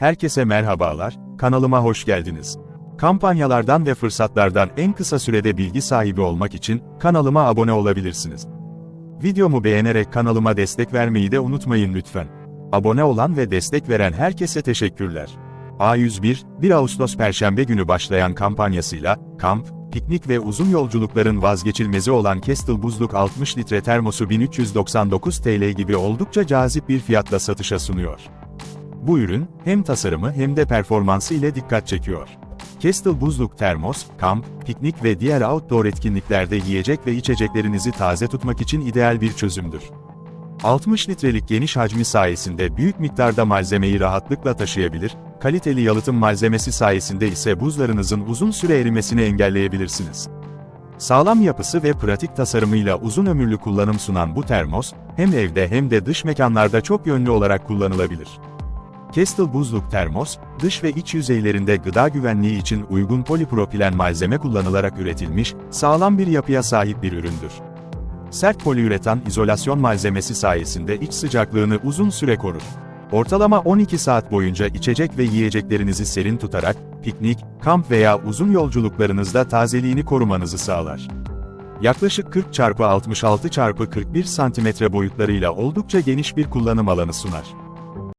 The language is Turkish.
Herkese merhabalar, kanalıma hoş geldiniz. Kampanyalardan ve fırsatlardan en kısa sürede bilgi sahibi olmak için kanalıma abone olabilirsiniz. Videomu beğenerek kanalıma destek vermeyi de unutmayın lütfen. Abone olan ve destek veren herkese teşekkürler. A101, 1 Ağustos Perşembe günü başlayan kampanyasıyla, kamp, piknik ve uzun yolculukların vazgeçilmezi olan Kestel Buzluk 60 litre termosu 1399 TL gibi oldukça cazip bir fiyatla satışa sunuyor. Bu ürün, hem tasarımı hem de performansı ile dikkat çekiyor. Kestel Buzluk Termos, kamp, piknik ve diğer outdoor etkinliklerde yiyecek ve içeceklerinizi taze tutmak için ideal bir çözümdür. 60 litrelik geniş hacmi sayesinde büyük miktarda malzemeyi rahatlıkla taşıyabilir, kaliteli yalıtım malzemesi sayesinde ise buzlarınızın uzun süre erimesini engelleyebilirsiniz. Sağlam yapısı ve pratik tasarımıyla uzun ömürlü kullanım sunan bu termos, hem evde hem de dış mekanlarda çok yönlü olarak kullanılabilir. Kestel buzluk termos, dış ve iç yüzeylerinde gıda güvenliği için uygun polipropilen malzeme kullanılarak üretilmiş, sağlam bir yapıya sahip bir üründür. Sert poliüretan izolasyon malzemesi sayesinde iç sıcaklığını uzun süre korur. Ortalama 12 saat boyunca içecek ve yiyeceklerinizi serin tutarak, piknik, kamp veya uzun yolculuklarınızda tazeliğini korumanızı sağlar. Yaklaşık 40 x 66 x 41 cm boyutlarıyla oldukça geniş bir kullanım alanı sunar.